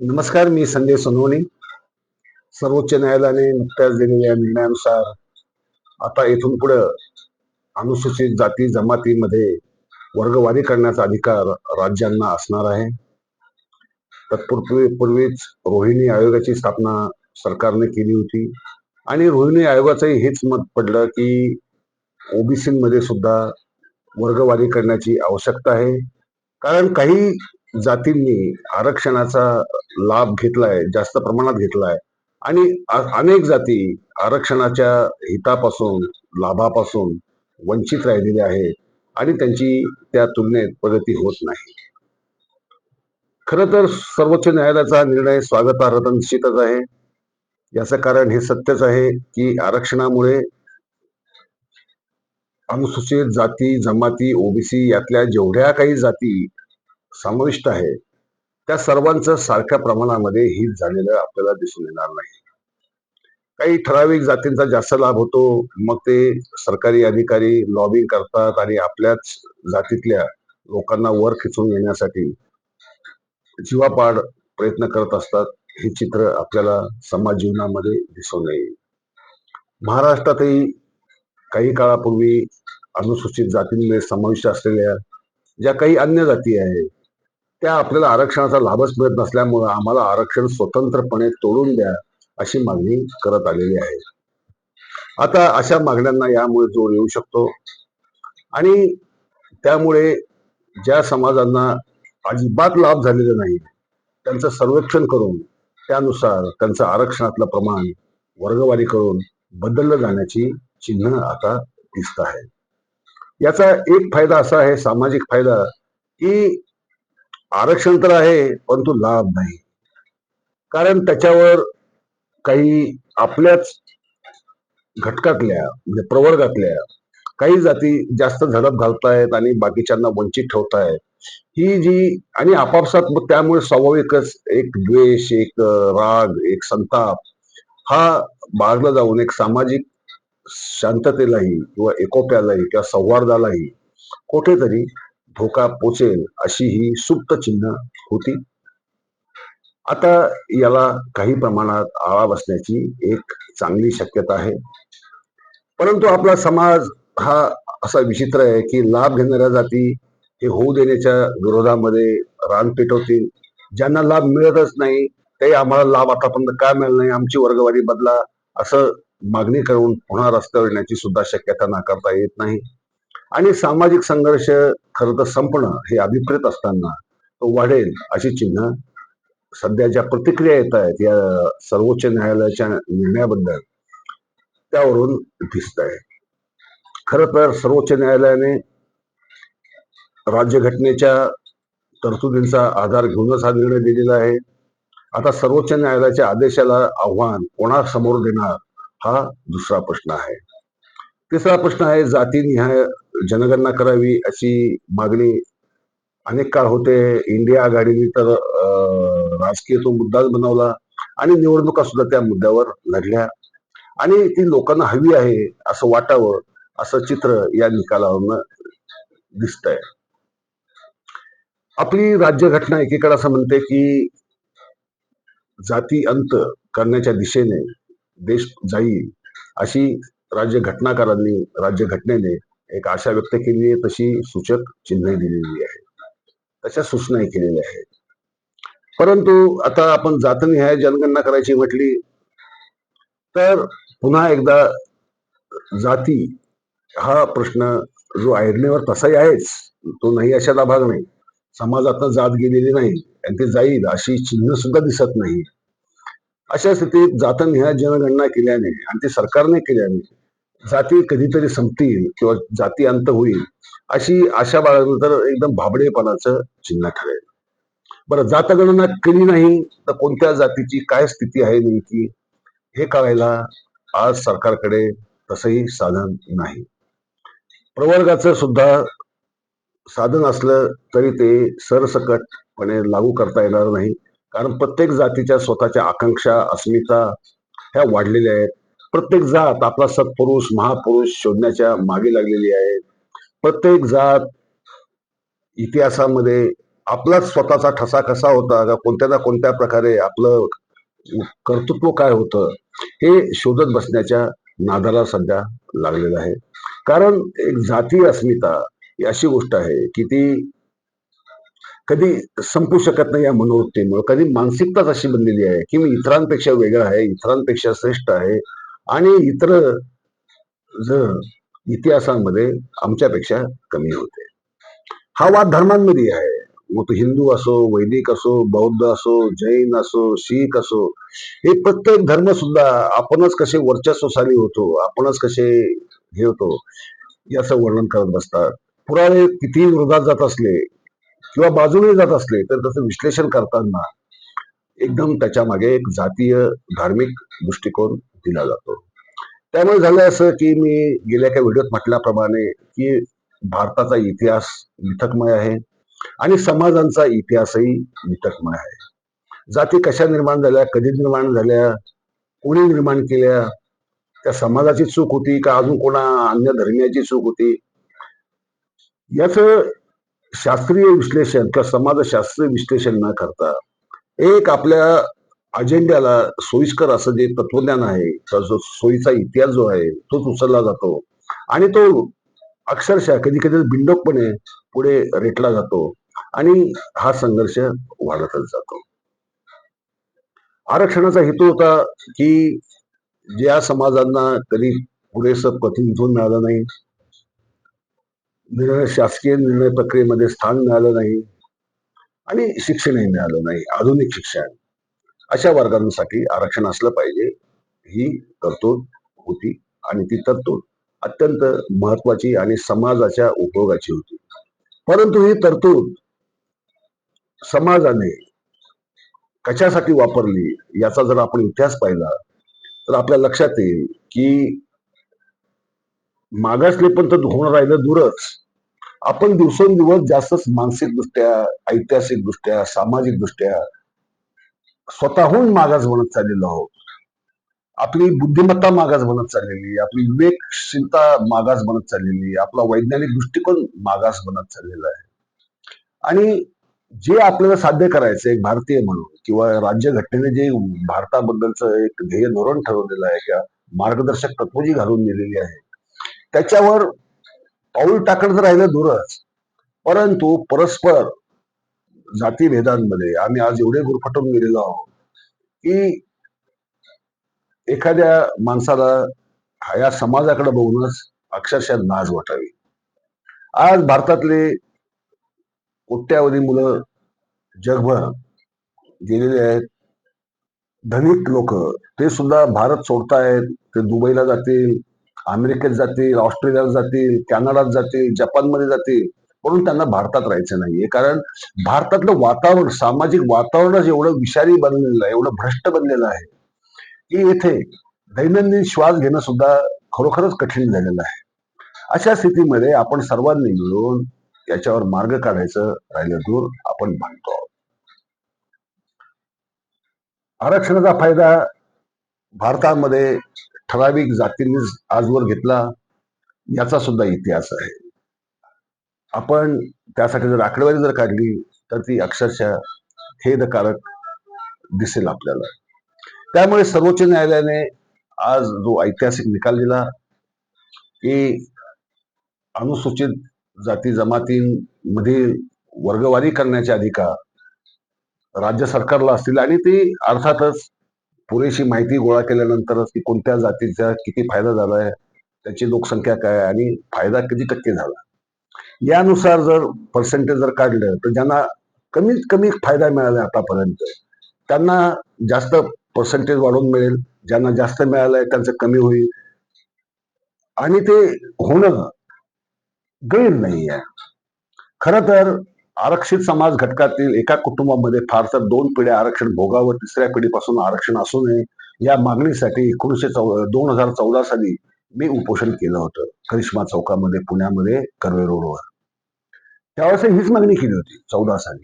नमस्कार मी संजय सोनवणी. सर्वोच्च न्यायालयाने नुकत्याच दिलेल्या निर्णयानुसार आता इथून पुढे अनुसूचित जाती जमातीमध्ये वर्गवारी करण्याचा अधिकार राज्यांना असणार आहे. तत्पूर्वी पूर्वीच रोहिणी आयोगाची स्थापना सरकारने केली होती आणि रोहिणी आयोगाचंही हेच मत पडलं की ओबीसीमध्ये सुद्धा वर्गवारी करण्याची आवश्यकता आहे. कारण काही जातींनी आरक्षणाचा लाभ घेतलाय जास्त प्रमाणात घेतलाय. आणि अनेक जाती आरक्षणाच्या हितापासून लाभापासून वंचित राहिलेले आहेत आणि त्यांची त्या तुलनेत प्रगती होत नाही. खर तर सर्वोच्च न्यायालयाचा निर्णय स्वागतार्ह निश्चितच आहे. याचं कारण हे सत्यच आहे की आरक्षणामुळे अनुसूचित जाती जमाती ओबीसी यातल्या जेवढ्या काही जाती समाविष्ट आहे. त्या सर्वांचं सारख्या प्रमाणामध्ये हित झालेलं आपल्याला दिसून येणार नाही. काही ठराविक जातींचा जास्त लाभ होतो मग ते सरकारी अधिकारी लॉबिंग करतात आणि आपल्याच जातीतल्या लोकांना वर खिचून येण्यासाठी जीवापाड प्रयत्न करत असतात हे चित्र आपल्याला समाज जीवनामध्ये दिसून येईल. महाराष्ट्रातही काही काळापूर्वी अनुसूचित जातींमध्ये समाविष्ट असलेल्या ज्या काही अन्य जाती आहेत त्या आपल्याला आरक्षणाचा लाभच मिळत नसल्यामुळं आम्हाला आरक्षण स्वतंत्रपणे तोडून द्या अशी मागणी करत आलेली आहे. आता अशा मागण्यांना यामुळे जोर येऊ शकतो. आणि त्यामुळे ज्या समाजांना अजिबात लाभ झालेला नाही त्यांचं सर्वेक्षण करून त्यानुसार त्यांचं आरक्षणातलं प्रमाण वर्गवारी करून बदललं जाण्याची चिन्ह आता दिसत आहे याचा एक फायदा असा आहे सामाजिक फायदा की आरक्षण तर आहे परंतु लाभ नाही. कारण त्याच्यावर काही आपल्याच घटकातल्या म्हणजे प्रवर्गातल्या काही जाती जास्त झडप घालतायत आणि बाकीच्यांना वंचित ठेवतायत. ही जी आणि आपापसात मग त्यामुळे स्वाभाविकच एक द्वेष एक राग एक संताप हा बाळगला जाऊन एक सामाजिक शांततेलाही किंवा एकोप्यालाही किंवा संवादालाही कुठेतरी धोका पोचेल अशी ही सुप्त चिन्ह होती. आता याला काही प्रमाणात आळा बसण्याची एक चांगली शक्यता आहे. परंतु आपला समाज हा असा विचित्र आहे की लाभ घेणाऱ्या जाती हे होऊ देण्याच्या विरोधामध्ये रान पेटवतील. ज्यांना लाभ मिळतच नाही ते आम्हाला लाभ आतापर्यंत का मिळाला नाही आमची वर्गवारी बदला असं मागणी करून पुन्हा रस्त्यावर येण्याची सुद्धा शक्यता नाकारता येत नाही. आणि सामाजिक संघर्ष खरं तर संपणं हे अभिप्रेत असताना तो वाढेल अशी चिन्ह सध्या ज्या प्रतिक्रिया येत आहेत या सर्वोच्च न्यायालयाच्या निर्णयाबद्दल त्यावरून दिसत आहे. खर तर सर्वोच्च न्यायालयाने राज्यघटनेच्या तरतुदींचा आधार घेऊनच हा निर्णय दिलेला आहे. आता सर्वोच्च न्यायालयाच्या आदेशाला आव्हान कोणासमोर देणार हा दुसरा प्रश्न आहे. तिसरा प्रश्न आहे जातीनिहाय जनगणना करावी अशी मागणी अनेक काळ होते. इंडिया आघाडीने तर अं, राजकीय तो मुद्दाच बनवला आणि निवडणुका सुद्धा त्या मुद्द्यावर लढल्या. आणि ती लोकांना हवी आहे असं वाटावं असं चित्र या निकालावरनं दिसतंय. आपली राज्यघटना एकीकडे असं म्हणते की जाती अंत करण्याच्या दिशेने देश जाईल अशी राज्य घटनाकारांनी राज्यघटनेने एक आशा व्यक्त केली आहे तशी सूचक चिन्ह दिलेली आहे तशा सूचनाही केलेल्या आहेत. परंतु आता आपण जातनिहाय जनगणना करायची म्हटली तर पुन्हा एकदा जाती हा प्रश्न जो ऐरणीवर तसाही आहेच तो नाही अशाला भाग नाही. समाजातनं जात गेलेली नाही आणि ते जाईल अशी चिन्ह सुद्धा दिसत नाही. अशा स्थितीत जातनिहाय जनगणना केल्याने आणि ते सरकारने केल्याने जाती कधीतरी संपतील किंवा जाती अंत होईल अशी आशा बाळगणं एकदम भाबडेपणाचं चिन्ह ठरेल. बरं जातगणना केली नाही तर कोणत्या जातीची काय स्थिती आहे नेमकी हे कळायला आज सरकारकडे तसंही साधन नाही. प्रवर्गाचं सुद्धा साधन असलं तरी ते सरसकटपणे लागू करता येणार नाही. कारण प्रत्येक जातीच्या स्वतःच्या आकांक्षा अस्मिता ह्या वाढलेल्या आहेत. प्रत्येक जात आपला सत्पुरुष महापुरुष शोधण्याच्या मागे लागलेली आहे. प्रत्येक जात इतिहासामध्ये आपलाच स्वतःचा ठसा कसा होता का कोणत्या ना कोणत्या प्रकारे आपलं कर्तृत्व काय होतं हे शोधत बसण्याच्या नादाला सध्या लागलेलं आहे. कारण एक जातीय अस्मिता ही अशी गोष्ट आहे की ती कधी संपू शकत नाही या मनोवृत्तीमुळे कधी मानसिकताच अशी बनलेली आहे की मी इतरांपेक्षा वेगळा आहे इतरांपेक्षा श्रेष्ठ आहे आणि इतर इतिहासांमध्ये इतिहासामध्ये आमच्यापेक्षा कमी होते. हा वाद धर्मांमध्ये आहे. मग तो हिंदू असो वैदिक असो बौद्ध असो जैन असो शीख असो हे प्रत्येक धर्म सुद्धा आपणच कसे वर्चस्वशाली होतो आपणच कसे हे होतो याचं वर्णन करत बसतात. पुरावे किती विरोधात जात असले किंवा बाजूने जात असले तर त्याचं विश्लेषण करताना एकदम त्याच्यामागे एक जातीय धार्मिक दृष्टिकोन दिला जातो. त्यामुळे झालं असं की मी गेल्या काही व्हिडिओत म्हटल्याप्रमाणे की भारताचा इतिहास मिथकमय आहे आणि समाजांचा इतिहासही मिथकमय आहे. जाती कशा निर्माण झाल्या कधी निर्माण झाल्या कोणी निर्माण केल्या त्या समाजाची चूक होती का अजून कोणा अन्य धर्मियाची चूक होती? याच शास्त्रीय विश्लेषण किंवा समाजशास्त्रीय विश्लेषण न करता एक आपल्या अजेंड्याला सोयीस्कर असं जे तत्वज्ञान आहे जो सोयीचा इतिहास जो आहे तोच उचलला जातो. आणि तो अक्षरशः कधी कधी बिंडोकपणे पुढे रेटला जातो आणि हा संघर्ष वाढतच जातो. आरक्षणाचा हेतू होता की ज्या समाजांना कधी पुरेसं प्रतिनिधित्व मिळालं नाही निर्णय शासकीय निर्णय प्रक्रियेमध्ये स्थान मिळालं नाही आणि शिक्षणही मिळालं नाही आधुनिक शिक्षण. अशा वर्गांसाठी आरक्षण असलं पाहिजे. ही तरतूद होती आणि ती तरतूद अत्यंत महत्वाची आणि समाजाच्या उपयोगाची होती. परंतु ही तरतूद समाजाने कशासाठी वापरली याचा जर आपण इतिहास पाहिला तर आपल्या लक्षात येईल की मागासले पण तर होऊन राहिलं दूरच. आपण दिवसेंदिवस जास्तच मानसिकदृष्ट्या ऐतिहासिकदृष्ट्या सामाजिकदृष्ट्या स्वतःहून मागास बनत चाललेलो आहोत. आपली बुद्धिमत्ता मागास बनत चाललेली आपली विवेकशीलता मागास बनत चाललेली आपला वैज्ञानिक दृष्टिकोन मागास बनत चाललेला आहे. आणि जे आपल्याला साध्य करायचं एक भारतीय म्हणून किंवा राज्यघटनेने जे भारताबद्दलचं एक ध्येय धोरण ठरवलेलं आहे किंवा मार्गदर्शक तत्व जी घालून दिलेली आहे त्याच्यावर पाऊल टाकणं तर राहिलं दूरच. परंतु परस्पर जातीभेदांमध्ये आम्ही आज एवढे गुरफटून गेलेलो आहोत की एखाद्या माणसाला या समाजाकडे बघूनच अक्षरशः नाज वाटावी. आज भारतातले कोट्यावधी मुलं जगभर गेलेले आहेत. धनिक लोक ते सुद्धा भारत सोडतायत. ते दुबईला जातील अमेरिकेत जातील ऑस्ट्रेलियाला जातील कॅनडात जातील जपानमध्ये जातील. म्हणून त्यांना भारतात राहायचं नाहीये. कारण भारतातलं वातावरण सामाजिक वातावरणच एवढं विषारी बनलेलं आहे एवढं भ्रष्ट बनलेलं आहे की येथे दैनंदिन श्वास घेणं सुद्धा खरोखरच कठीण झालेलं आहे. अशा स्थितीमध्ये आपण सर्वांनी मिळून याच्यावर मार्ग काढायचं राहिलं दूर आपण मानतो आरक्षणाचा फायदा भारतामध्ये ठराविक जातींनी आजवर घेतला याचा सुद्धा इतिहास आहे. आपण त्यासाठी जर आकडेवारी जर काढली तर ती अक्षरशः खेदकारक दिसेल आपल्याला. त्यामुळे सर्वोच्च न्यायालयाने आज जो ऐतिहासिक निकाल दिला की अनुसूचित जाती जमातींमधील वर्गवारी करण्याचे अधिकार राज्य सरकारला असतील आणि ती अर्थातच पुरेशी माहिती गोळा केल्यानंतरच की कोणत्या जातीचा किती फायदा झाला आहे त्याची लोकसंख्या काय आणि फायदा किती टक्के झाला. यानुसार जर पर्सेंटेज जर काढलं तर ज्यांना कमीत कमी फायदा मिळाला आतापर्यंत त्यांना जास्त पर्सेंटेज वाढवून मिळेल. ज्यांना जास्त मिळालंय त्यांचं कमी होईल. आणि ते होणं गैर नाही आहे. खर तर आरक्षित समाज घटकातील एका कुटुंबामध्ये फार तर दोन पिढ्या आरक्षण भोगावं तिसऱ्या पिढीपासून आरक्षण असू नये या मागणीसाठी एकोणीसशे चौ दोन हजार चौदा साली मी उपोषण केलं होतं. करिश्मा चौकामध्ये पुण्यामध्ये कर्वे रोडवर. त्यावेळेस हीच मागणी केली होती चौदा साली.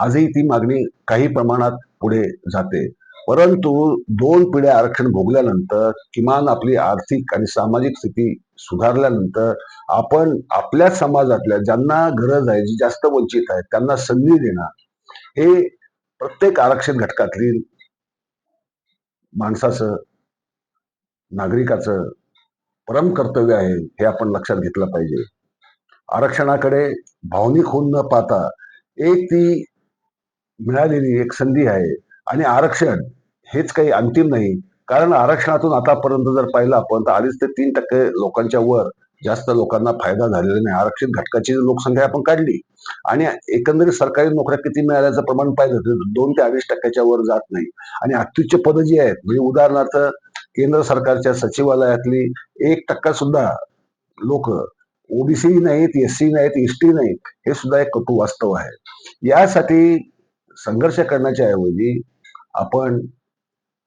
आजही ती मागणी काही प्रमाणात पुढे जाते. परंतु दोन पिढ्या आरक्षण भोगल्यानंतर किमान आपली आर्थिक आणि सामाजिक स्थिती सुधारल्यानंतर आपण आपल्या समाजातल्या ज्यांना गरज आहे जी जास्त वंचित आहेत त्यांना संधी देणं हे प्रत्येक आरक्षण घटकातील माणसाचं नागरिकाचं परम कर्तव्य आहे हे आपण लक्षात घेतलं पाहिजे. आरक्षणाकडे भावनिक होऊन न पाहता एक ती मिळालेली एक संधी आहे. आणि आरक्षण हेच काही अंतिम नाही. कारण आरक्षणातून आतापर्यंत जर पाहिलं आपण तर अडीच ते तीन टक्के लोकांच्या वर जास्त लोकांना फायदा झालेला नाही. आरक्षित घटकाची लोकसंख्या आपण काढली आणि एकंदरीत सरकारी नोकऱ्या किती मिळाल्याचं प्रमाण पाहिलं तर दोन ते अडीच टक्क्याच्या वर जात नाही. आणि अत्युच्च पदं जी आहेत म्हणजे उदाहरणार्थ केंद्र सरकारच्या सचिवालयातली एक टक्का सुद्धा लोक ओबीसी नाहीत एस सी नाहीत एस टी नाहीत हे सुद्धा एक कटू वास्तव आहे. यासाठी संघर्ष करण्याच्या ऐवजी आपण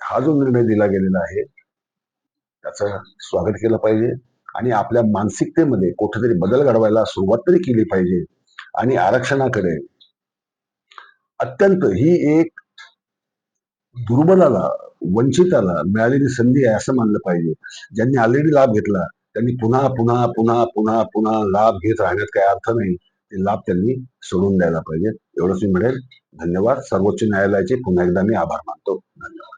हा जो निर्णय दिला गेलेला आहे त्याचं स्वागत केलं पाहिजे आणि आपल्या मानसिकतेमध्ये कुठेतरी बदल घडवायला सुरुवात तरी केली पाहिजे आणि आरक्षणाकडे अत्यंत ही एक दुर्बलाला वंचिताला मिळालेली संधी आहे असं मानलं पाहिजे. ज्यांनी ऑलरेडी लाभ घेतला त्यांनी पुन्हा पुन्हा पुन्हा पुन्हा पुन्हा लाभ घेत राहण्यात काही अर्थ नाही. ते लाभ त्यांनी सोडून द्यायला पाहिजे एवढंच मी म्हणेल. धन्यवाद. सर्वोच्च न्यायालयाचे पुन्हा एकदा मी आभार मानतो. धन्यवाद.